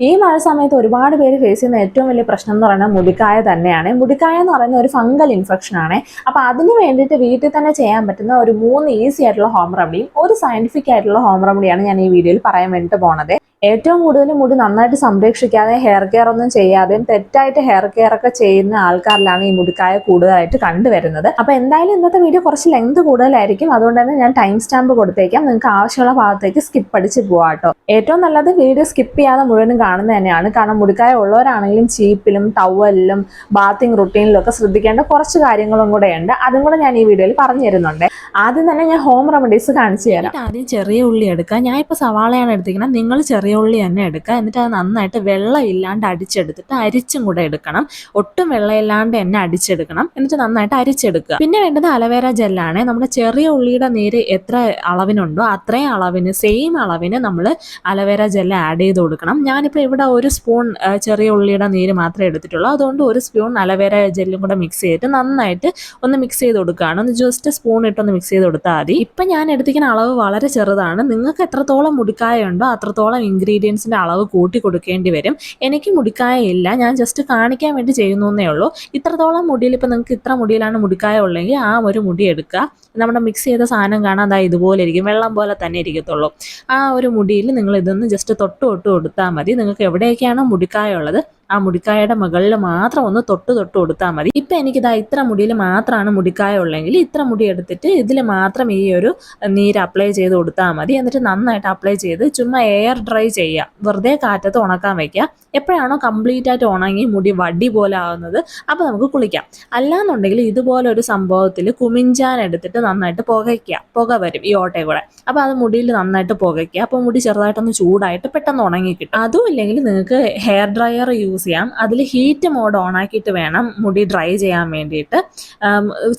ഈ മഴ സമയത്ത് ഒരുപാട് പേര് ഫേസ് ചെയ്യുന്ന ഏറ്റവും വലിയ പ്രശ്നം എന്ന് പറയുന്നത് മുടിക്കായ തന്നെയാണ്. മുടിക്കായ എന്ന് പറയുന്ന ഒരു ഫംഗൽ ഇൻഫെക്ഷൻ ആണ്. അപ്പോൾ അതിന് വേണ്ടിയിട്ട് വീട്ടിൽ തന്നെ ചെയ്യാൻ പറ്റുന്ന ഒരു മൂന്ന് ഈസി ആയിട്ടുള്ള ഹോം റെമഡിയും ഒരു സയന്റിഫിക് ആയിട്ടുള്ള ഹോം റെമഡിയാണ് ഞാൻ ഈ വീഡിയോയിൽ പറയാൻ വേണ്ടിയിട്ട് പോണത്. ഏറ്റവും കൂടുതൽ മുടി നന്നായിട്ട് സംരക്ഷിക്കാതെ ഹെയർ കെയർ ഒന്നും ചെയ്യാതെയും തെറ്റായിട്ട് ഹെയർ കെയർ ഒക്കെ ചെയ്യുന്ന ആൾക്കാരിലാണ് ഈ മുടിക്കായ കൂടുതലായിട്ട് കണ്ടുവരുന്നത്. അപ്പൊ എന്തായാലും ഇന്നത്തെ വീഡിയോ കുറച്ച് ലെങ്ത് കൂടുതലായിരിക്കും. അതുകൊണ്ട് തന്നെ ഞാൻ ടൈം സ്റ്റാമ്പ് കൊടുത്തേക്കാം. നിങ്ങൾക്ക് ആവശ്യമുള്ള ഭാഗത്തേക്ക് സ്കിപ്പ് അടിച്ച് പോവാട്ടോ ഏറ്റവും നല്ലത് വീഡിയോ സ്കിപ്പ് ചെയ്യാതെ മുഴുവനും കാണുന്നത് തന്നെയാണ്. കാരണം മുടിക്കായ ഉള്ളവരാണെങ്കിലും ചീപ്പിലും ടവലിലും ബാത്തിങ് റുട്ടീനിലും ഒക്കെ ശ്രദ്ധിക്കേണ്ട കുറച്ച് കാര്യങ്ങളും കൂടെ ഉണ്ട്. അതും കൂടെ ഞാൻ ഈ വീഡിയോയിൽ പറഞ്ഞു തരുന്നുണ്ട് ആദ്യം തന്നെ ഞാൻ ഹോം റെമഡീസ് കാണിച്ചു തരാം. ആദ്യം ചെറിയ ഉള്ളി എടുക്കാം. ഞാൻ ഇപ്പോൾ സവാളയാണ് എടുത്തിരിക്കുന്നത്. നിങ്ങൾ ചെറിയ ഉള്ളി തന്നെ എടുക്കുക. എന്നിട്ട് അത് നന്നായിട്ട് വെള്ളം ഇല്ലാണ്ട് അടിച്ചെടുത്തിട്ട് അരിച്ചും കൂടെ എടുക്കണം. ഒട്ടും വെള്ളമില്ലാണ്ട് തന്നെ അടിച്ചെടുക്കണം. എന്നിട്ട് നന്നായിട്ട് അരിച്ചെടുക്കുക. പിന്നെ വേണ്ടത് അലവേര ജെല്ലാണ്. നമ്മുടെ ചെറിയ ഉള്ളിയുടെ നീര് എത്ര അളവിനുണ്ടോ അത്രയും അളവിന് സെയിം അളവിന് നമ്മൾ അലവേര ജെല്ല് ആഡ് ചെയ്ത് കൊടുക്കണം. ഞാനിപ്പോൾ ഇവിടെ ഒരു സ്പൂൺ ചെറിയ ഉള്ളിയുടെ നീര് മാത്രമേ എടുത്തിട്ടുള്ളൂ. അതുകൊണ്ട് ഒരു സ്പൂൺ അലവേര ജെല്ലും കൂടെ മിക്സ് ചെയ്തിട്ട് നന്നായിട്ട് ഒന്ന് മിക്സ് ചെയ്ത് കൊടുക്കുകയാണ്. ഒന്ന് ജസ്റ്റ് സ്പൂൺ ഇട്ടൊന്ന് മിക്സ് ചെയ്ത് കൊടുത്താൽ മതി. ഇപ്പം ഞാൻ എടുത്തിരിക്കുന്ന അളവ് വളരെ ചെറുതാണ്. നിങ്ങൾക്ക് എത്രത്തോളം മുടുക്കായ ഉണ്ടോ അത്രത്തോളം ഇൻഗ്രീഡിയൻസിന്റെ അളവ് കൂട്ടി കൊടുക്കേണ്ടി വരും. എനിക്ക് മുടിക്കായ ഇല്ല. ഞാൻ ജസ്റ്റ് കാണിക്കാൻ വേണ്ടി ചെയ്യുന്നു എന്നേ ഉള്ളൂ. ഇത്രത്തോളം മുടിയിൽ ഇപ്പം നിങ്ങൾക്ക് ഇത്ര മുടിയിലാണ് മുടിക്കായ ഉള്ളെങ്കിൽ ആ ഒരു മുടി എടുക്കുക. നമ്മുടെ മിക്സ് ചെയ്ത സാധനം കാണാൻ അതായത് ഇതുപോലെ ഇരിക്കും. വെള്ളം പോലെ തന്നെ ഇരിക്കത്തുള്ളൂ. ആ ഒരു മുടിയിൽ നിങ്ങൾ ഇതൊന്ന് ജസ്റ്റ് തൊട്ട് തൊട്ട് കൊടുത്താൽ മതി. നിങ്ങൾക്ക് എവിടെയൊക്കെയാണോ മുടിക്കായ ഉള്ളത് ആ മുടിക്കായയുടെ മുകളിൽ മാത്രം ഒന്ന് തൊട്ട് തൊട്ട് കൊടുത്താൽ മതി. ഇപ്പം എനിക്കിതാ ഇത്ര മുടിയിൽ മാത്രമാണ് മുടിക്കായ ഉള്ളെങ്കിൽ ഇത്ര മുടി എടുത്തിട്ട് ഇതിൽ മാത്രം ഈ ഒരു നീര് അപ്ലൈ ചെയ്ത് കൊടുത്താൽ മതി. എന്നിട്ട് നന്നായിട്ട് അപ്ലൈ ചെയ്ത് ചുമ്മാ എയർ ഡ്രൈ ചെയ്യുക വെറുതെ കാറ്റത്ത് ഉണക്കാൻ വെക്കുക എപ്പോഴാണോ കംപ്ലീറ്റ് ആയിട്ട് ഉണങ്ങി മുടി വടി പോലെ ആവുന്നത് അപ്പോൾ നമുക്ക് കുളിക്കാം. അല്ലാന്നുണ്ടെങ്കിൽ ഇതുപോലെ ഒരു സംഭവത്തിൽ കുമിഞ്ചാൻ എടുത്തിട്ട് നന്നായിട്ട് പുകയ്ക്കുക പുക വരും ഈ ഓട്ടയെ കൂടെ. അപ്പോൾ അത് മുടിയിൽ നന്നായിട്ട് പുകയ്ക്കുക അപ്പോൾ മുടി ചെറുതായിട്ടൊന്ന് ചൂടായിട്ട് പെട്ടെന്ന് ഉണങ്ങി കിട്ടും. അതും ഇല്ലെങ്കിൽ നിങ്ങൾക്ക് ഹെയർ ഡ്രയർ യൂസ് ചെയ്യാം. അതിൽ ഹീറ്റ് മോഡ് ഓൺ ആക്കിയിട്ട് വേണം മുടി ഡ്രൈ ചെയ്യാൻ വേണ്ടിയിട്ട്.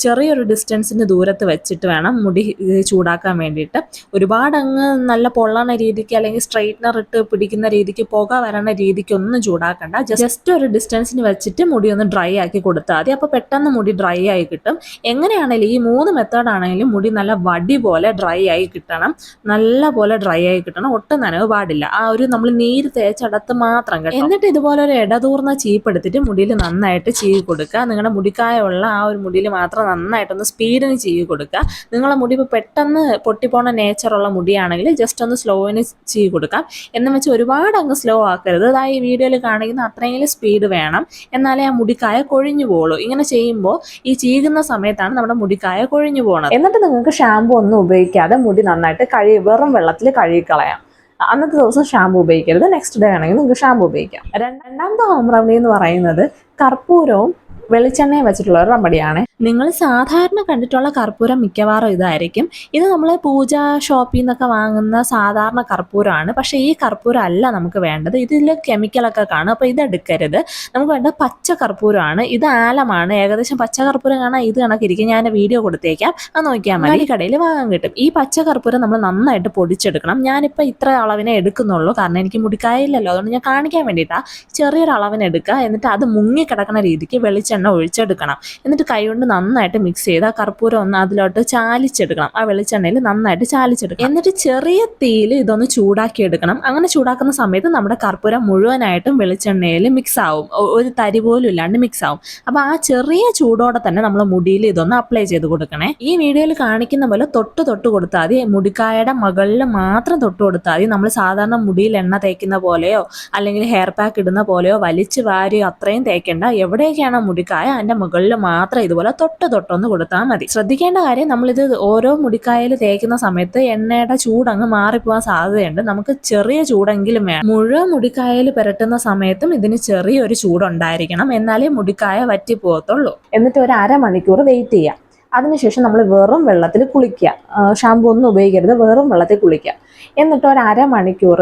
ചെറിയൊരു ഡിസ്റ്റൻസിന് ദൂരത്ത് വെച്ചിട്ട് വേണം മുടി ചൂടാക്കാൻ വേണ്ടിയിട്ട്. ഒരുപാട് അങ്ങ് നല്ല പൊള്ളണ രീതിക്ക് അല്ലെങ്കിൽ സ്ട്രെയിറ്റ്നർ ഇട്ട് പിടിക്കുന്ന രീതിക്ക് പുക വരണ രീതിക്ക് ഒന്നും ചൂടാക്കണ്ട ജസ്റ്റ് ഒരു ഡിസ്റ്റൻസിന് വെച്ചിട്ട് മുടി ഒന്ന് ഡ്രൈ ആക്കി കൊടുത്താൽ മതി. അപ്പോൾ പെട്ടെന്ന് മുടി ഡ്രൈ ആയി കിട്ടും. എങ്ങനെയാണെങ്കിലും ഈ മൂന്ന് മെത്തേഡ് ആണെങ്കിലും മുടി നല്ല വടി പോലെ ഡ്രൈ ആയി കിട്ടണം. നല്ല പോലെ ഡ്രൈ ആയി കിട്ടണം. ഒട്ടും നനവ് പാടില്ല. ആ ഒരു നമ്മൾ നീര് തേച്ചടത്ത് മാത്രം കേട്ടോ. എന്നിട്ട് ഇതുപോലെ ഒരു ഇടതൂർന്ന ചീപ്പെടുത്തിട്ട് മുടിയിൽ നന്നായിട്ട് ചീകി കൊടുക്കുക. നിങ്ങളുടെ മുടിക്കായുള്ള ആ ഒരു മുടിയിൽ മാത്രം നന്നായിട്ടൊന്ന് സ്പീഡിന് ചീകി കൊടുക്കുക. നിങ്ങളുടെ മുടി ഇപ്പോൾ പെട്ടെന്ന് പൊട്ടിപ്പോണ നേച്ചറുള്ള മുടിയാണെങ്കിൽ ജസ്റ്റ് ഒന്ന് സ്ലോവിന് ചീകി കൊടുക്കാം. എന്ന് വെച്ച് ഒരുപാട് അങ്ങ് സ്ലോ ആക്കരുത്. അതായത് ഈ വീഡിയോയിൽ കാണിക്കുന്ന അത്രയെങ്കിലും സ്പീഡ് വേണം. എന്നാലേ ആ മുടിക്കായ കൊഴിഞ്ഞു പോകുള്ളൂ ഇങ്ങനെ ചെയ്യുമ്പോൾ ഈ ചീകുന്ന സമയത്താണ് നമ്മുടെ മുടിക്കായ കൊഴിഞ്ഞു പോകുന്നത് എന്നിട്ട് നിങ്ങൾക്ക് ഷാമ്പു ഒന്നും ഉപയോഗിക്കാതെ മുടി നന്നായിട്ട് കഴുകി വെറും വെള്ളത്തിൽ കഴുകിക്കളയാം. അന്നത്തെ ദിവസം ഷാമ്പു ഉപയോഗിക്കരുത്. നെക്സ്റ്റ് ഡേ ആണെങ്കിൽ നിങ്ങൾക്ക് ഷാമ്പു ഉപയോഗിക്കാം. രണ്ടാമത്തെ ഹോം റെമഡി എന്ന് പറയുന്നത് കർപ്പൂരവും വെളിച്ചെണ്ണയും വെച്ചിട്ടുള്ള ഒരു റെമഡിയാണ് നിങ്ങൾ സാധാരണ കണ്ടിട്ടുള്ള കർപ്പൂരം മിക്കവാറും ഇതായിരിക്കും. ഇത് നമ്മൾ പൂജ ഷോപ്പിൽ നിന്നൊക്കെ വാങ്ങുന്ന സാധാരണ കർപ്പൂരമാണ്. പക്ഷേ ഈ കർപ്പൂരം അല്ല നമുക്ക് വേണ്ടത്. ഇതിൽ കെമിക്കലൊക്കെ കാണും. അപ്പോൾ ഇതെടുക്കരുത് നമുക്ക് വേണ്ട പച്ച കർപ്പൂരമാണ്. ഇത് ആലമാണ്. ഏകദേശം പച്ച കർപ്പൂരം കാണാൻ ഇത് കണക്കിരിക്കും ഞാൻ വീഡിയോ കൊടുത്തേക്കാം. അത് നോക്കിയാൽ മതി. കടയിൽ വാങ്ങാൻ കിട്ടും. ഈ പച്ച കർപ്പൂരം നമ്മൾ നന്നായിട്ട് പൊടിച്ചെടുക്കണം. ഞാനിപ്പോൾ ഇത്ര അളവിനെ എടുക്കുന്നുള്ളൂ. കാരണം എനിക്ക് മുടിക്കായില്ലല്ലോ. അതുകൊണ്ട് ഞാൻ കാണിക്കാൻ വേണ്ടിയിട്ടാണ് ചെറിയൊരു അളവിനെടുക്കുക എന്നിട്ട് അത് മുങ്ങിക്കിടക്കുന്ന രീതിക്ക് വെളിച്ചെണ്ണ ഒഴിച്ചെടുക്കണം. എന്നിട്ട് കൈകൊണ്ട് നന്നായിട്ട് മിക്സ് ചെയ്ത് ആ കർപ്പൂരം ഒന്ന് അതിലോട്ട് ചാലിച്ചെടുക്കണം. ആ വെളിച്ചെണ്ണയിൽ നന്നായിട്ട് ചാലിച്ചെടുക്കണം. എന്നിട്ട് ചെറിയ തീയിൽ ഇതൊന്ന് ചൂടാക്കി എടുക്കണം. അങ്ങനെ ചൂടാക്കുന്ന സമയത്ത് നമ്മുടെ കർപ്പൂരം മുഴുവനായിട്ടും വെളിച്ചെണ്ണയിൽ മിക്സ് ആവും. ഒരു തരി പോലും ഇല്ലാണ്ട് മിക്സ് ആവും. അപ്പോൾ ആ ചെറിയ ചൂടോടെ തന്നെ നമ്മൾ മുടിയിൽ ഇതൊന്ന് അപ്ലൈ ചെയ്ത് കൊടുക്കണേ. ഈ വീഡിയോയിൽ കാണിക്കുന്ന പോലെ തൊട്ട് തൊട്ട് കൊടുത്താൽ മതി. മുടിക്കായയുടെ മകളിൽ മാത്രം തൊട്ട് കൊടുത്താൽ മതി. നമ്മൾ സാധാരണ മുടിയിൽ എണ്ണ തേക്കുന്ന പോലെയോ അല്ലെങ്കിൽ ഹെയർ പാക്ക് ഇടുന്ന പോലെയോ വലിച്ചു വാരിയോ അത്രയും തേക്കേണ്ട. എവിടെയൊക്കെയാണോ മുടിക്കായ അതിന്റെ മുകളിൽ മാത്രം ഇതുപോലെ തൊട്ട് തൊട്ടൊന്ന് കൊടുത്താൽ മതി. ശ്രദ്ധിക്കേണ്ട കാര്യം നമ്മളിത് ഓരോ മുടിക്കായൽ തേക്കുന്ന സമയത്ത് എണ്ണയുടെ ചൂടങ്ങ് മാറിപ്പോവാൻ സാധ്യതയുണ്ട്. നമുക്ക് ചെറിയ ചൂടെങ്കിലും വേണം. മുഴുവൻ മുടിക്കായൽ പുരട്ടുന്ന സമയത്തും ഇതിന് ചെറിയൊരു ചൂടുണ്ടായിരിക്കണം. എന്നാലേ മുടിക്കായ വറ്റി പോകത്തുള്ളൂ എന്നിട്ട് ഒരു അരമണിക്കൂർ വെയിറ്റ് ചെയ്യാം. അതിനുശേഷം നമ്മൾ വെറും വെള്ളത്തിൽ കുളിക്കുക. ഷാമ്പു ഒന്നും ഉപയോഗിക്കരുത്. വെറും വെള്ളത്തിൽ കുളിക്കുക. എന്നിട്ട് ഒരു അരമണിക്കൂർ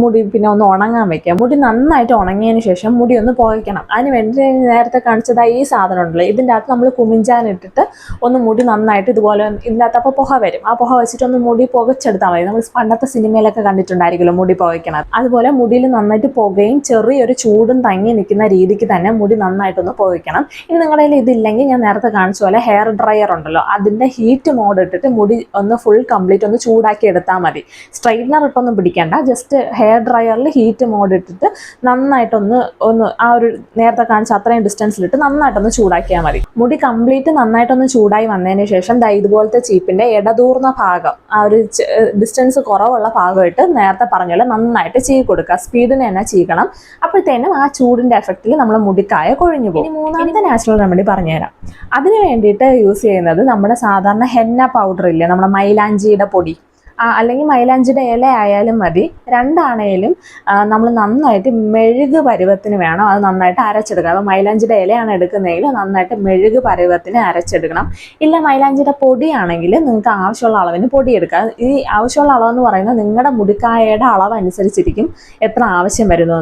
മുടി പിന്നെ ഒന്ന് ഉണങ്ങാൻ വെക്കുക. മുടി നന്നായിട്ട് ഉണങ്ങിയതിന് ശേഷം മുടി ഒന്ന് പുകയ്ക്കണം. അതിന് വേണ്ടി നേരത്തെ കാണിച്ചതായി ഈ സാധനം ഉണ്ടല്ലോ ഇതിന്റെ അകത്ത് നമ്മൾ കുമിഞ്ചാൻ ഇട്ടിട്ട് ഒന്ന് മുടി നന്നായിട്ട് ഇതുപോലെ ഇതിന്റെ അകത്ത് അപ്പോൾ പുക വരും. ആ പുക വെച്ചിട്ട് ഒന്ന് മുടി പുകച്ചെടുത്താൽ മതി. നമ്മൾ പണ്ടത്തെ സിനിമയിലൊക്കെ കണ്ടിട്ടുണ്ടായിരിക്കുമല്ലോ മുടി പുകയ്ക്കണം അതുപോലെ മുടിയിൽ നന്നായിട്ട് പുകയും ചെറിയൊരു ചൂടും തങ്ങി നിൽക്കുന്ന രീതിക്ക് തന്നെ മുടി നന്നായിട്ടൊന്ന് പുകയ്ക്കണം. ഇനി നിങ്ങളുടെ കയ്യിൽ ഇതില്ലെങ്കിൽ ഞാൻ നേരത്തെ കാണിച്ച പോലെ ഹെയർ ഡ്രയർ ഉണ്ടല്ലോ. അതിന്റെ ഹീറ്റ് മോഡ് ഇട്ടിട്ട് മുടി ഒന്ന് ഫുൾ കംപ്ലീറ്റ് ഒന്ന് ചൂടാക്കി എടുത്താൽ മതി. സ്ട്രൈറ്റ്നർ ഇട്ടൊന്നും പിടിക്കേണ്ട. ഹെയർ ഡ്രയറിൽ ഹീറ്റ് മോഡ് ഇട്ടിട്ട് നന്നായിട്ടൊന്ന് ഒന്ന് ആ ഒരു നേരത്തെ കാണിച്ച അത്രയും ഡിസ്റ്റൻസിലിട്ട് നന്നായിട്ടൊന്ന് ചൂടാക്കിയാൽ മതി. മുടി കംപ്ലീറ്റ് നന്നായിട്ടൊന്ന് ചൂടായി വന്നതിന് ശേഷം ദാ ഇതുപോലത്തെ ചീപ്പിന്റെ ഇടതൂർന്ന ഭാഗം ആ ഒരു ഡിസ്റ്റൻസ് കുറവുള്ള ഭാഗമായിട്ട് നേരത്തെ പറഞ്ഞ പോലെ നന്നായിട്ട് ചീ കൊടുക്കുക. സ്പീഡിന് തന്നെ ചീകണം. അപ്പോഴത്തേനും ആ ചൂടിന്റെ എഫക്റ്റിൽ നമ്മൾ മുടിക്കായ കൊഴിഞ്ഞു പോകും. മൂന്നാമത്തെ നാച്ചുറൽ റെമഡി പറഞ്ഞുതരാം. അതിന് വേണ്ടിയിട്ട് യൂസ് ചെയ്യുന്നത് നമ്മുടെ സാധാരണ ഹെന്ന പൗഡർ ഇല്ലേ? നമ്മുടെ മൈലാഞ്ചിയുടെ പൊടി. അല്ലെങ്കിൽ മൈലാഞ്ചിയുടെ ഇല ആയാലും മതി. രണ്ടാണേലും നമ്മൾ നന്നായിട്ട് മെഴുക് പരുവത്തിന് വേണം അത് നന്നായിട്ട് അരച്ചെടുക്കണം അപ്പോൾ മൈലാഞ്ചിയുടെ ഇലയാണ് എടുക്കുന്നതെങ്കിൽ നന്നായിട്ട് മെഴുക് പരുവത്തിന് അരച്ചെടുക്കണം. ഇല്ല മൈലാഞ്ചിയുടെ പൊടിയാണെങ്കിൽ നിങ്ങൾക്ക് ആവശ്യമുള്ള അളവിന് പൊടി ഈ ആവശ്യമുള്ള അളവെന്ന് പറയുന്നത് നിങ്ങളുടെ മുടിക്കായയുടെ അളവ് അനുസരിച്ചിരിക്കും എത്ര ആവശ്യം വരുന്നു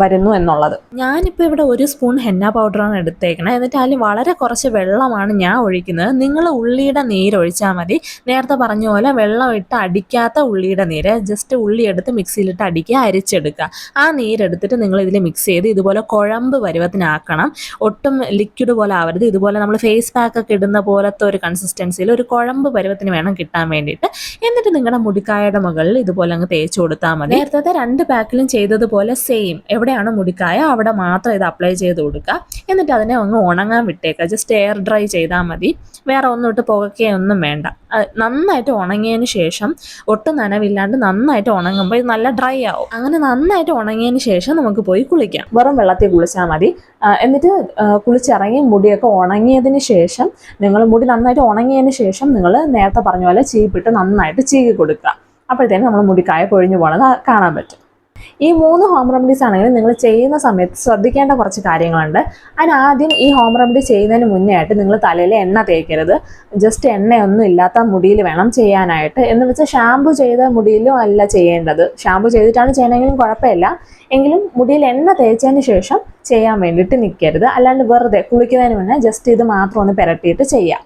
വരുന്നു എന്നുള്ളത്. ഞാനിപ്പോൾ ഇവിടെ ഒരു സ്പൂൺ ഹെന്ന പൗഡറാണ് എടുത്തേക്കുന്നത് എന്നിട്ട് അതിൽ വളരെ കുറച്ച് വെള്ളമാണ് ഞാൻ ഒഴിക്കുന്നത്. നിങ്ങൾ ഉള്ളിയുടെ നീര് ഒഴിച്ചാൽ മതി. നേരത്തെ പറഞ്ഞ പോലെ വെള്ളം ഇട്ട് അടിക്കാത്ത ഉള്ളിയുടെ നീര്. ജസ്റ്റ് ഉള്ളി എടുത്ത് മിക്സിയിലിട്ട് അടിക്കുക അരിച്ചെടുക്കുക. ആ നീരെടുത്തിട്ട് നിങ്ങൾ ഇതിൽ മിക്സ് ചെയ്ത് ഇതുപോലെ കുഴമ്പ് പരുവത്തിനാക്കണം. ഒട്ടും ലിക്വിഡ് പോലെ ആവരുത്. ഇതുപോലെ നമ്മൾ ഫേസ് പാക്ക് ഒക്കെ ഇടുന്ന പോലത്തെ ഒരു കൺസിസ്റ്റൻസിയിൽ ഒരു കുഴമ്പ് പരുവത്തിന് വേണം കിട്ടാൻ വേണ്ടിയിട്ട്. എന്നിട്ട് നിങ്ങളുടെ മുടിക്കായയുടെ മുകളിൽ ഇതുപോലെ അങ്ങ് തേച്ച് കൊടുത്താൽ മതി. നേരത്തെ രണ്ട് പാക്കിലും ചെയ്തതുപോലെ സെയിം എവിടെയാണ് മുടിക്കായ അവിടെ മാത്രം ഇത് അപ്ലൈ ചെയ്ത് കൊടുക്കുക. എന്നിട്ട് അതിനെ ഒന്ന് ഉണങ്ങാൻ വിട്ടേക്കുക. ജസ്റ്റ് എയർ ഡ്രൈ ചെയ്താൽ മതി. വേറെ ഒന്നും ഇട്ട് പുകയ്ക്കുകയൊന്നും വേണ്ട നന്നായിട്ട് ഉണങ്ങിയതിന് ശേഷം ഒട്ടും നനവില്ലാണ്ട് നന്നായിട്ട് ഉണങ്ങുമ്പോൾ ഇത് നല്ല ഡ്രൈ ആവും. അങ്ങനെ നന്നായിട്ട് ഉണങ്ങിയതിന് ശേഷം നമുക്ക് പോയി കുളിക്കാം. വെറും വെള്ളത്തിൽ കുളിച്ചാൽ മതി. എന്നിട്ട് കുളിച്ചിറങ്ങി മുടിയൊക്കെ ഉണങ്ങിയതിന് ശേഷം നിങ്ങൾ മുടി നന്നായിട്ട് ഉണങ്ങിയതിന് ശേഷം നിങ്ങൾ നേരത്തെ പറഞ്ഞ പോലെ ചീപ്പിട്ട് നന്നായിട്ട് ചീകി കൊടുക്കുക. അപ്പോഴത്തേനും നമ്മൾ മുടിക്കായ പൊഴിഞ്ഞു പോകണത് കാണാൻ പറ്റും. ഈ മൂന്ന് ഹോം റെമഡീസ് ആണെങ്കിലും നിങ്ങൾ ചെയ്യുന്ന സമയത്ത് ശ്രദ്ധിക്കേണ്ട കുറച്ച് കാര്യങ്ങളുണ്ട്. അതിനാദ്യം ഈ ഹോം റെമഡി ചെയ്യുന്നതിന് മുന്നേ ആയിട്ട് നിങ്ങൾ തലയിൽ എണ്ണ തേക്കരുത്. ജസ്റ്റ് എണ്ണയൊന്നും ഇല്ലാത്ത മുടിയിൽ വേണം ചെയ്യാനായിട്ട്. എന്ന് വെച്ചാൽ ഷാമ്പു ചെയ്ത മുടിയിലും അല്ല ചെയ്യേണ്ടത്. ഷാമ്പു ചെയ്തിട്ടാണ് ചെയ്യണമെങ്കിലും കുഴപ്പമില്ല. എങ്കിലും മുടിയിൽ എണ്ണ തേച്ചതിന് ശേഷം ചെയ്യാൻ വേണ്ടിയിട്ട് നിൽക്കരുത് അല്ലാണ്ട് വെറുതെ കുളിക്കുന്നതിന് മുന്നേ ജസ്റ്റ് ഇത് മാത്രം ഒന്ന് പുരട്ടിയിട്ട് ചെയ്യാം.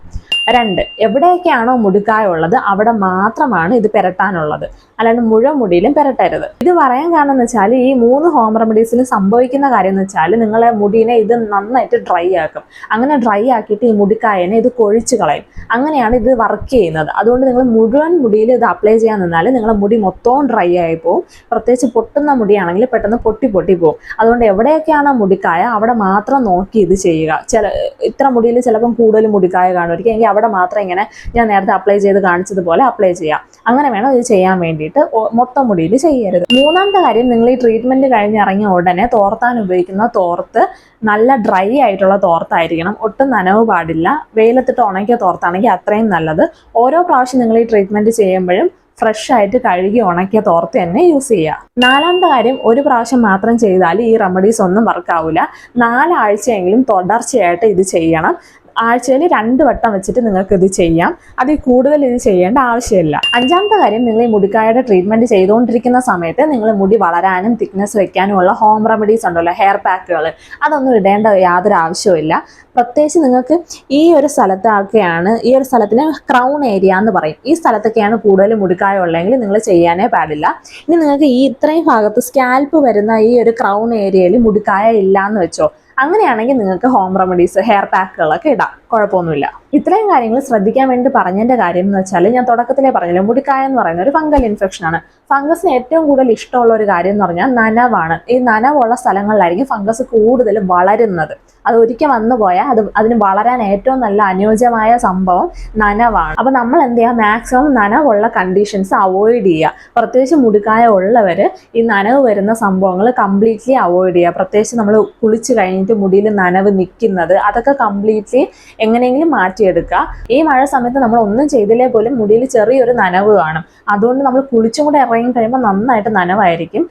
രണ്ട് എവിടെയൊക്കെയാണോ മുടുക്കായ ഉള്ളത് അവിടെ മാത്രമാണ് ഇത് പെരട്ടാനുള്ളത്. അല്ലാണ്ട് മുഴുവൻ മുടിയിലും പെരട്ടരുത്. ഇത് പറയാൻ കാരണം എന്ന് വെച്ചാൽ ഈ മൂന്ന് ഹോം റെമഡീസിൽ സംഭവിക്കുന്ന കാര്യം എന്ന് വെച്ചാൽ നിങ്ങളെ മുടിനെ ഇത് നന്നായിട്ട് ഡ്രൈ ആക്കും. അങ്ങനെ ഡ്രൈ ആക്കിയിട്ട് ഈ മുടിക്കായനെ ഇത് കൊഴിച്ച് കളയും. അങ്ങനെയാണ് ഇത് വർക്ക് ചെയ്യുന്നത്. അതുകൊണ്ട് നിങ്ങൾ മുഴുവൻ മുടിയിൽ ഇത് അപ്ലൈ ചെയ്യാൻ നിന്നാൽ നിങ്ങളുടെ മുടി മൊത്തവും ഡ്രൈ ആയി പോകും പ്രത്യേകിച്ച് പൊട്ടുന്ന മുടിയാണെങ്കിൽ പെട്ടെന്ന് പൊട്ടി പൊട്ടി പോകും അതുകൊണ്ട് എവിടെയൊക്കെയാണോ മുടിക്കായ അവിടെ മാത്രം നോക്കി ഇത് ചെയ്യുക. ചില ഇത്ര മുടിയിൽ ചിലപ്പം കൂടുതൽ മുടിക്കായ കാണുമായിരിക്കും. അവിടെ മാത്രം ഇങ്ങനെ ഞാൻ നേരത്തെ അപ്ലൈ ചെയ്ത് കാണിച്ചതുപോലെ അപ്ലൈ ചെയ്യാം. അങ്ങനെ വേണം ഇത് ചെയ്യാൻ വേണ്ടിയിട്ട്. മൊത്തം മുടിയിൽ ചെയ്യരുത്. മൂന്നാമത്തെ കാര്യം നിങ്ങൾ ഈ ട്രീറ്റ്മെന്റ് കഴിഞ്ഞ് ഇറങ്ങിയ ഉടനെ തോർത്താൻ ഉപയോഗിക്കുന്ന തോർത്ത് നല്ല ഡ്രൈ ആയിട്ടുള്ള തോർത്തായിരിക്കണം. ഒട്ടും നനവ് പാടില്ല. വെയിലത്തിട്ട് ഉണക്കിയ തോർത്താണെങ്കിൽ അത്രയും നല്ലത്. ഓരോ പ്രാവശ്യം നിങ്ങൾ ഈ ട്രീറ്റ്മെന്റ് ചെയ്യുമ്പോഴും ഫ്രഷ് ആയിട്ട് കഴുകി ഉണക്കിയ തോർത്ത് തന്നെ യൂസ് ചെയ്യുക. നാലാമത്തെ കാര്യം ഒരു പ്രാവശ്യം മാത്രം ചെയ്താൽ ഈ റെമഡീസ് ഒന്നും വർക്കാവില്ല നാലാഴ്ചയെങ്കിലും തുടർച്ചയായിട്ട് ഇത് ചെയ്യണം. ആഴ്ചയിൽ രണ്ട് വട്ടം വെച്ചിട്ട് നിങ്ങൾക്ക് ഇത് ചെയ്യാം. അതിൽ കൂടുതൽ ഇത് ചെയ്യേണ്ട ആവശ്യമില്ല. അഞ്ചാമത്തെ കാര്യം നിങ്ങൾ ഈ മുടിക്കായുടെ ട്രീറ്റ്മെന്റ് ചെയ്തുകൊണ്ടിരിക്കുന്ന സമയത്ത് നിങ്ങൾ മുടി വളരാനും തിക്നെസ് വെക്കാനുമുള്ള ഹോം റെമഡീസ് ഉണ്ടല്ലോ ഹെയർ പാക്കുകൾ അതൊന്നും ഇടേണ്ട യാതൊരു ആവശ്യമില്ല പ്രത്യേകിച്ച് നിങ്ങൾക്ക് ഈ ഒരു സ്ഥലത്തൊക്കെയാണ് ഈ ഒരു സ്ഥലത്തിന് ക്രൗൺ ഏരിയ എന്ന് പറയും. ഈ സ്ഥലത്തൊക്കെയാണ് കൂടുതൽ മുടിക്കായ ഉള്ളതെങ്കിൽ നിങ്ങൾ ചെയ്യാനേ പാടില്ല. ഇനി നിങ്ങൾക്ക് ഈ ഇത്രയും ഭാഗത്ത് സ്കാൽപ്പ് വരുന്ന ഈ ഒരു ക്രൗൺ ഏരിയയിൽ മുടിക്കായ ഇല്ല എന്ന് വെച്ചോ അങ്ങനെയാണെങ്കിൽ നിങ്ങൾക്ക് ഹോം റെമഡീസ് ഹെയർ പാക്കുകളൊക്കെ ഇടാം. കുഴപ്പമൊന്നുമില്ല. ഇത്രയും കാര്യങ്ങൾ ശ്രദ്ധിക്കാൻ വേണ്ടി പറഞ്ഞതിന്റെ കാര്യം എന്ന് വെച്ചാൽ ഞാൻ തുടക്കത്തിലേ പറഞ്ഞല്ലോ മുടിക്കായ എന്ന് പറയുന്ന ഒരു ഫംഗൽ ഇൻഫെക്ഷൻ ആണ്. ഫംഗസിന് ഏറ്റവും കൂടുതൽ ഇഷ്ടമുള്ള ഒരു കാര്യം എന്ന് പറഞ്ഞാൽ നനവാണ്. ഈ നനവുള്ള സ്ഥലങ്ങളിലായിരിക്കും ഫംഗസ് കൂടുതൽ വളരുന്നത്. അത് ഒരിക്കൽ വന്നു പോയാൽ അത് അതിന് വളരാൻ ഏറ്റവും നല്ല അനുയോജ്യമായ സംഭവം നനവാണ്. അപ്പൊ നമ്മൾ എന്ത് ചെയ്യുക? മാക്സിമം നനവുള്ള കണ്ടീഷൻസ് അവോയ്ഡ് ചെയ്യുക. പ്രത്യേകിച്ച് മുടിക്കായ ഉള്ളവർ ഈ നനവ് വരുന്ന സംഭവങ്ങൾ കംപ്ലീറ്റ്ലി അവോയ്ഡ് ചെയ്യുക. പ്രത്യേകിച്ച് നമ്മൾ കുളിച്ച് കഴിഞ്ഞിട്ട് മുടിയിൽ നനവ് നിൽക്കുന്നത് അതൊക്കെ കംപ്ലീറ്റ്ലി എങ്ങനെയെങ്കിലും മാറ്റിയെടുക്കുക ഈ മഴ സമയത്ത് നമ്മൾ ഒന്നും ചെയ്തില്ലേ പോലും മുടിയിൽ ചെറിയൊരു നനവ് കാണും. അതുകൊണ്ട് നമ്മൾ കുളിച്ചും കൂടെ ഇറങ്ങി കഴിയുമ്പോൾ നന്നായിട്ട് നനവായിരിക്കും.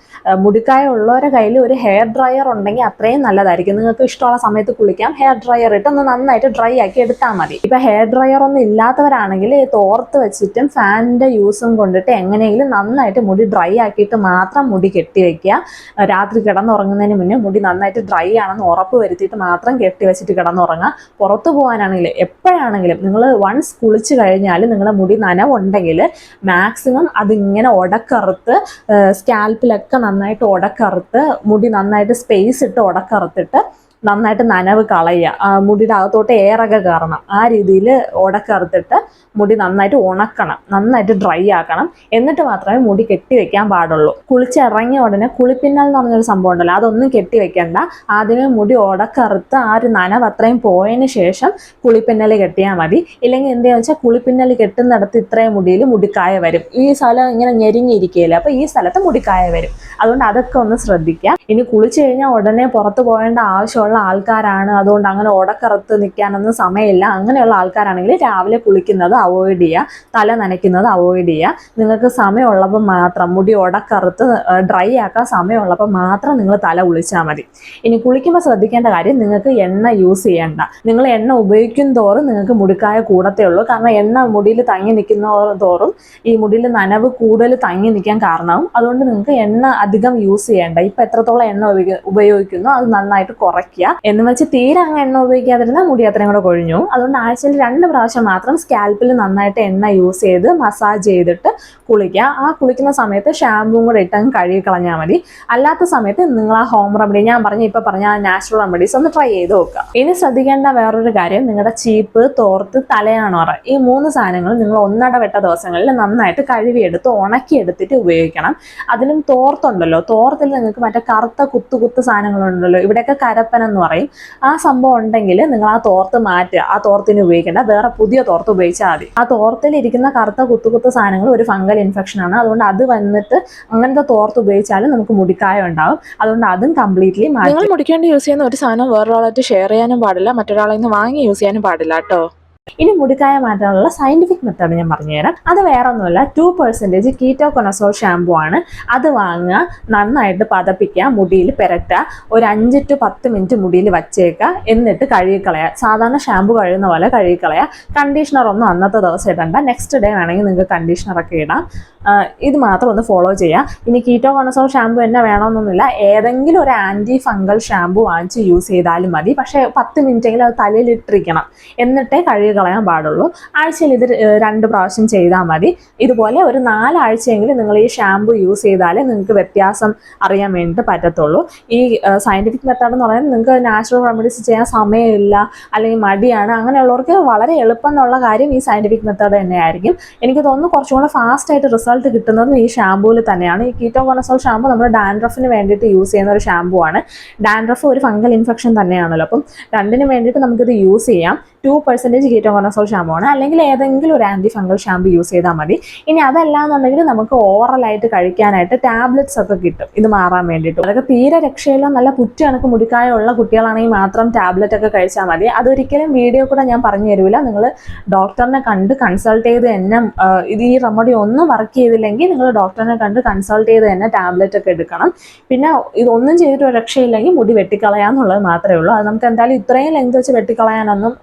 മുടിക്കായ ഉള്ളവരുടെ കയ്യിൽ ഒരു ഹെയർ ഡ്രയർ ഉണ്ടെങ്കിൽ അത്രയും നല്ലതായിരിക്കും. നിങ്ങൾക്ക് ഇഷ്ടമുള്ള സമയത്ത് കുളിക്കാം. ഹെയർ ഡ്രയർ ഇട്ട് ഒന്ന് നന്നായിട്ട് ഡ്രൈ ആക്കി എടുത്താൽ മതി. ഇപ്പൊ ഹെയർ ഡ്രയർ ഒന്നും ഇല്ലാത്തവരാണെങ്കിൽ തോർത്ത് വെച്ചിട്ടും ഫാനിന്റെ യൂസും കൊണ്ടിട്ട് എങ്ങനെയെങ്കിലും നന്നായിട്ട് മുടി ഡ്രൈ ആക്കിയിട്ട് മാത്രം മുടി കെട്ടി വെക്കുക. രാത്രി കിടന്നുറങ്ങുന്നതിന് മുന്നേ മുടി നന്നായിട്ട് ഡ്രൈ ആണെന്ന് ഉറപ്പ് വരുത്തിയിട്ട് മാത്രം കെട്ടി വെച്ചിട്ട് കിടന്നുറങ്ങുക. പുറത്തു പോകാനാണെങ്കിലും എപ്പോഴാണെങ്കിലും നിങ്ങൾ വൺസ് കുളിച്ച് കഴിഞ്ഞാൽ നിങ്ങളുടെ മുടി നനവുണ്ടെങ്കിൽ മാക്സിമം അതിങ്ങനെ ഉടക്കറുത്ത് സ്കാൽപ്പിലൊക്കെ നന്നായിട്ട് ഉടക്കറുത്ത് മുടി നന്നായിട്ട് സ്പേസ് ഇട്ട് ഉടക്കറുത്തിട്ട് നന്നായിട്ട് നനവ് കളയുക. മുടിയുടെ അകത്തോട്ട് എയറൊക്കെ കയറണം. ആ രീതിയിൽ ഉടക്കറുത്തിട്ട് മുടി നന്നായിട്ട് ഉണക്കണം. നന്നായിട്ട് ഡ്രൈ ആക്കണം. എന്നിട്ട് മാത്രമേ മുടി കെട്ടി വെക്കാൻ പാടുള്ളൂ. കുളിച്ചിറങ്ങിയ ഉടനെ കുളിപ്പിന്നൽ എന്ന് പറഞ്ഞൊരു സംഭവം ഉണ്ടല്ലോ. അതൊന്നും കെട്ടി വെക്കണ്ട. ആദ്യമേ മുടി ഉടക്കറുത്ത് ആ ഒരു നനവ് അത്രയും പോയതിന് ശേഷം കുളിപ്പിന്നൽ കെട്ടിയാൽ മതി. ഇല്ലെങ്കിൽ എന്താണെന്ന് വെച്ചാൽ കുളിപ്പിന്നൽ കെട്ടുന്നിടത്ത് ഇത്രയും മുടിയിൽ മുടിക്കായ വരും. ഈ സ്ഥലം ഇങ്ങനെ ഞെരിഞ്ഞിരിക്കുകയില്ല? അപ്പോൾ ഈ സ്ഥലത്ത് മുടിക്കായ വരും. അതുകൊണ്ട് അതൊക്കെ ഒന്ന് ശ്രദ്ധിക്കുക. ഇനി കുളിച്ചു കഴിഞ്ഞാൽ ഉടനെ പുറത്ത് പോകേണ്ട ആവശ്യമുള്ള ആൾക്കാരാണ്. അതുകൊണ്ട് അങ്ങനെ ഉടക്കറുത്ത് നിൽക്കാനൊന്നും സമയമില്ല. അങ്ങനെയുള്ള ആൾക്കാരാണെങ്കിൽ രാവിലെ കുളിക്കുന്നത് അവോയ്ഡ് ചെയ്യുക. തല നനയ്ക്കുന്നത് അവോയ്ഡ് ചെയ്യുക. നിങ്ങൾക്ക് സമയമുള്ളപ്പോൾ മാത്രം മുടി ഉടക്കറുത്ത് ഡ്രൈ ആക്കാൻ സമയമുള്ളപ്പോൾ മാത്രം നിങ്ങൾ തല കുളിച്ചാൽ മതി. ഇനി കുളിക്കുമ്പോൾ ശ്രദ്ധിക്കേണ്ട കാര്യം നിങ്ങൾക്ക് എണ്ണ യൂസ് ചെയ്യേണ്ട. നിങ്ങൾ എണ്ണ ഉപയോഗിക്കും തോറും നിങ്ങൾക്ക് മുടിക്കായ കൂടത്തേ ഉള്ളൂ. കാരണം എണ്ണ മുടിയിൽ തങ്ങി നിൽക്കുന്ന തോറും ഈ മുടിയിൽ നനവ് കൂടുതൽ തങ്ങി നിൽക്കാൻ കാരണമാവും. അതുകൊണ്ട് നിങ്ങൾക്ക് എണ്ണ അധികം യൂസ് ചെയ്യേണ്ട. ഇപ്പം എത്രത്തോളം എണ്ണ ഉപയോഗിക്കുന്നു അത് നന്നായിട്ട് കുറയ്ക്കുക. എന്ന് വെച്ച് തീരെ അങ്ങ് എണ്ണ ഉപയോഗിക്കാതിരുന്നാൽ മുടി അത്രയും കൂടെ കൊഴിഞ്ഞു. അതുകൊണ്ട് ആഴ്ചയിൽ രണ്ട് പ്രാവശ്യം മാത്രം സ്കാൽപ്പിൽ നന്നായിട്ട് എണ്ണ യൂസ് ചെയ്ത് മസാജ് ചെയ്തിട്ട് കുളിക്കുക. ആ കുളിക്കുന്ന സമയത്ത് ഷാമ്പുവും കൂടെ ഇട്ടങ്ങ് കഴുകി കളഞ്ഞാൽ മതി. അല്ലാത്ത സമയത്ത് നിങ്ങൾ ആ ഹോം റെമഡി ഞാൻ പറഞ്ഞ ഇപ്പൊ പറഞ്ഞ ആ നാച്ചുറൽ റെമഡീസ് ഒന്ന് ട്രൈ ചെയ്ത് നോക്കുക. ഇനി ശ്രദ്ധിക്കേണ്ട വേറൊരു കാര്യം നിങ്ങളുടെ ചീപ്പ് തോർത്ത് തലയാണോറ ഈ മൂന്ന് സാധനങ്ങൾ നിങ്ങൾ ഒന്നടവെട്ട ദിവസങ്ങളിൽ നന്നായിട്ട് കഴുകിയെടുത്ത് ഉണക്കിയെടുത്തിട്ട് ഉപയോഗിക്കണം. അതിനും തോർത്തുണ്ടല്ലോ. തോർത്തിൽ നിങ്ങൾക്ക് മറ്റേ കറുത്ത കുത്തു കുത്ത് സാധനങ്ങളുണ്ടല്ലോ. ഇവിടെയൊക്കെ കരപ്പൻ എന്ന് പറയും. ആ സംഭവം ഉണ്ടെങ്കിൽ നിങ്ങൾ ആ തോർത്ത് മാറ്റുക. ആ തോർത്തിന് ഉപയോഗിക്കേണ്ട. വേറെ പുതിയ തോർത്ത് ഉപയോഗിച്ചാൽ മതി. ആ തോർത്തിൽ ഇരിക്കുന്ന കറുത്ത കുത്തു കുത്ത സാധനങ്ങൾ ഒരു ഫംഗൽ ഇൻഫെക്ഷൻ ആണ്. അതുകൊണ്ട് അത് വന്നിട്ട് അങ്ങനത്തെ തോർത്ത് ഉപയോഗിച്ചാലും നമുക്ക് മുടിക്കായ ഉണ്ടാവും. അതുകൊണ്ട് അതും കംപ്ലീറ്റ്ലി നിങ്ങൾ മുടിക്കേണ്ടി യൂസ് ചെയ്യുന്ന ഒരു സാധനം വേറൊരാളായിട്ട് ഷെയർ ചെയ്യാനും പാടില്ല. മറ്റൊരാളിൽ നിന്ന് വാങ്ങി യൂസ് ചെയ്യാനും പാടില്ല കേട്ടോ. ഇനി മുടിക്കായ മാറ്റാനുള്ള സയന്റിഫിക് മെത്തേഡ് ഞാൻ പറഞ്ഞുതരാം അത് വേറെ ഒന്നുമല്ല two percentage ketoconazole shampoo ആണ്. അത് വാങ്ങുക നന്നായിട്ട് പതപ്പിക്കുക മുടിയിൽ പെരട്ടുക ഒരു അഞ്ച് ടു പത്ത് മിനിറ്റ് മുടിയിൽ വച്ചേക്കുക എന്നിട്ട് കഴുകിക്കളയുക. സാധാരണ ഷാമ്പു കഴുകുന്ന പോലെ കഴുകിക്കളയുക. കണ്ടീഷണർ ഒന്നും അന്നത്തെ ദിവസം ഇടണ്ട. നെക്സ്റ്റ് ഡേ വേണമെങ്കിൽ നിങ്ങൾക്ക് കണ്ടീഷണറൊക്കെ ഇടാം. ഇത് മാത്രം ഒന്ന് ഫോളോ ചെയ്യുക. ഇനി കീറ്റോ കൊണസോൾ ഷാമ്പു തന്നെ വേണമെന്നൊന്നുമില്ല. ഏതെങ്കിലും ഒരു ആന്റി ഫംഗൽ ഷാമ്പു വാങ്ങിച്ച് യൂസ് ചെയ്താലും മതി. പക്ഷേ പത്ത് മിനിറ്റെങ്കിലും അത് തലയിൽ ഇട്ടിരിക്കണം. എന്നിട്ടേ കഴുകി കളയാൻ പാടുള്ളൂ. ആഴ്ചയിൽ ഇത് രണ്ട് പ്രാവശ്യം ചെയ്താൽ മതി. ഇതുപോലെ ഒരു നാലാഴ്ചയെങ്കിലും നിങ്ങൾ ഈ ഷാമ്പു യൂസ് ചെയ്താലേ നിങ്ങൾക്ക് വ്യത്യാസം അറിയാൻ വേണ്ടിയിട്ട് പറ്റത്തുള്ളൂ. ഈ സയന്റിഫിക് മെത്തേഡ് എന്ന് പറയുന്നത് നിങ്ങൾക്ക് നാച്ചുറൽ റെമഡീസ് ചെയ്യാൻ സമയമില്ല അല്ലെങ്കിൽ മടിയാണ് അങ്ങനെയുള്ളവർക്ക് വളരെ എളുപ്പം എന്നുള്ള കാര്യം ഈ സയന്റിഫിക് മെത്തേഡ് തന്നെയായിരിക്കും. എനിക്ക് തോന്നുന്നു കുറച്ചും കൂടെ ഫാസ്റ്റായിട്ട് റിസൾട്ട് കിട്ടുന്നതും ഈ ഷാമ്പൂവിൽ തന്നെയാണ്. ഈ കീറ്റോ കൊണസോൾ ഷാമ്പു നമ്മൾ ഡാൻഡ്രഫിന് വേണ്ടിയിട്ട് യൂസ് ചെയ്യുന്ന ഒരു ഷാമ്പു ആണ്. ഡാൻഡ്രഫ് ഒരു ഫംഗൽ ഇൻഫെക്ഷൻ തന്നെയാണല്ലോ. അപ്പം രണ്ടിനും വേണ്ടിയിട്ട് നമുക്കിത് യൂസ് ചെയ്യാം. ടു പെർസെന്റേജ് കീറ്റോകോണസോൾ ഷാമ്പു ആണ്. അല്ലെങ്കിൽ ഏതെങ്കിലും ഒരു ആന്റി ഫംഗൽ ഷാമ്പു യൂസ് ചെയ്താൽ മതി. ഇനി അതല്ല എന്നുണ്ടെങ്കിൽ നമുക്ക് ഓറലായിട്ട് കഴിക്കാനായിട്ട് ടാബ്ലറ്റ്സ് ഒക്കെ കിട്ടും. ഇത് മാറാൻ വേണ്ടിയിട്ട്. അതൊക്കെ തീരെ രക്ഷയില്ല. നല്ല പുറ്റ കണക്ക് മുടിക്കായുള്ള കുട്ടികളാണെങ്കിൽ മാത്രം ടാബ്ലറ്റ് ഒക്കെ കഴിച്ചാൽ മതി. അതൊരിക്കലും വീഡിയോ കൂടെ ഞാൻ പറഞ്ഞു തരൂല. നിങ്ങൾ ഡോക്ടറിനെ കണ്ട് കൺസൾട്ട് ചെയ്ത് തന്നെ ഇത് ഈ റെമഡി ഒന്നും വർക്ക് ചെയ്തില്ലെങ്കിൽ നിങ്ങൾ ഡോക്ടറിനെ കണ്ട് കൺസൾട്ട് ചെയ്ത് തന്നെ ടാബ്ലറ്റ് ഒക്കെ എടുക്കണം. പിന്നെ ഇതൊന്നും ചെയ്തിട്ട് രക്ഷയില്ലെങ്കിൽ മുടി വെട്ടിക്കളയാന്നുള്ളത് മാത്രമേ ഉള്ളൂ. അത് നമുക്ക് എന്തായാലും ഇത്രയും ലെങ്ത് വെച്ച് വെട്ടിക്കളയാനൊന്നും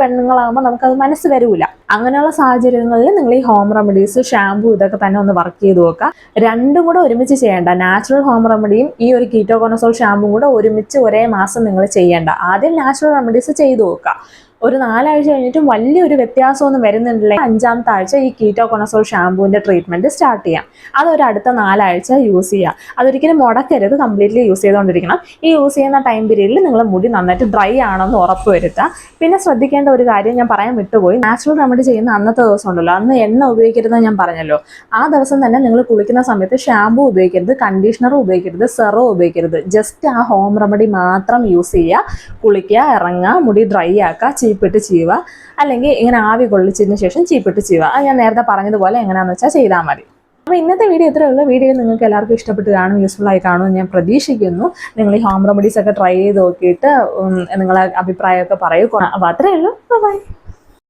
പെണ്ണുങ്ങളാകുമ്പോൾ നമുക്കത് മനസ്സ് വരൂല. അങ്ങനെയുള്ള സാഹചര്യങ്ങളിൽ നിങ്ങൾ ഈ ഹോം റെമഡീസ് ഷാമ്പു ഇതൊക്കെ തന്നെ ഒന്ന് വർക്ക് ചെയ്ത് നോക്കുക. രണ്ടും കൂടെ ഒരുമിച്ച് ചെയ്യേണ്ട. നാച്ചുറൽ ഹോം റെമഡിയും ഈ ഒരു കീറ്റോകോണസോൾ ഷാമ്പും കൂടെ ഒരുമിച്ച് ഒരേ മാസം നിങ്ങൾ ചെയ്യേണ്ട. ആദ്യം നാച്ചുറൽ റെമഡീസ് ചെയ്ത് നോക്കുക. ഒരു നാലാഴ്ച കഴിഞ്ഞിട്ടും വലിയൊരു വ്യത്യാസമൊന്നും വരുന്നുണ്ടെങ്കിൽ അഞ്ചാമത്തെ ആഴ്ച ഈ കീറ്റോ കൊണസോൾ ഷാമ്പൂവിന്റെ ട്രീറ്റ്മെന്റ് സ്റ്റാർട്ട് ചെയ്യാം. അതൊരു അടുത്ത നാലാഴ്ച യൂസ് ചെയ്യുക അതൊരിക്കലും മുടക്കരുത്. കംപ്ലീറ്റ്ലി യൂസ് ചെയ്തുകൊണ്ടിരിക്കണം. ഈ യൂസ് ചെയ്യുന്ന ടൈം പീരീഡിൽ നിങ്ങൾ മുടി നന്നായിട്ട് ഡ്രൈ ആണെന്ന് ഉറപ്പ് വരുത്തുക. പിന്നെ ശ്രദ്ധിക്കേണ്ട ഒരു കാര്യം ഞാൻ പറയാൻ വിട്ടുപോയി. നാച്ചുറൽ റെമഡി ചെയ്യുന്ന അന്നത്തെ ദിവസം ഉണ്ടല്ലോ. അന്ന് എണ്ണ ഉപയോഗിക്കരുതെന്ന് ഞാൻ പറഞ്ഞല്ലോ. ആ ദിവസം തന്നെ നിങ്ങൾ കുളിക്കുന്ന സമയത്ത് ഷാമ്പൂ ഉപയോഗിക്കരുത് കണ്ടീഷണർ ഉപയോഗിക്കരുത് സെറോ ഉപയോഗിക്കരുത്. ജസ്റ്റ് ആ ഹോം റെമഡി മാത്രം യൂസ് ചെയ്യുക. കുളിക്കുക ഇറങ്ങുക മുടി ഡ്രൈ ആക്കുക ചീപ്പിട്ട് ചെയ്യുക അല്ലെങ്കിൽ ഇങ്ങനെ ആവി കൊള്ളിച്ചതിന് ശേഷം ചീപ്പിട്ട് ചെയ്യുക അത് ഞാൻ നേരത്തെ പറഞ്ഞതുപോലെ എങ്ങനെയാണെന്ന് വെച്ചാൽ ചെയ്താൽ മതി. അപ്പോൾ ഇന്നത്തെ വീഡിയോ ഇത്രയേ ഉള്ളൂ. വീഡിയോ നിങ്ങൾക്ക് എല്ലാവർക്കും ഇഷ്ടപ്പെട്ട് കാണും യൂസ്ഫുൾ ആയി കാണുമെന്ന് ഞാൻ പ്രതീക്ഷിക്കുന്നു. നിങ്ങൾ ഈ ഹോം റെമഡീസ് ഒക്കെ ട്രൈ ചെയ്ത് നോക്കിയിട്ട് നിങ്ങളെ അഭിപ്രായമൊക്കെ പറയൂ. അപ്പോൾ അത്രയേ ഉള്ളൂ. ബൈ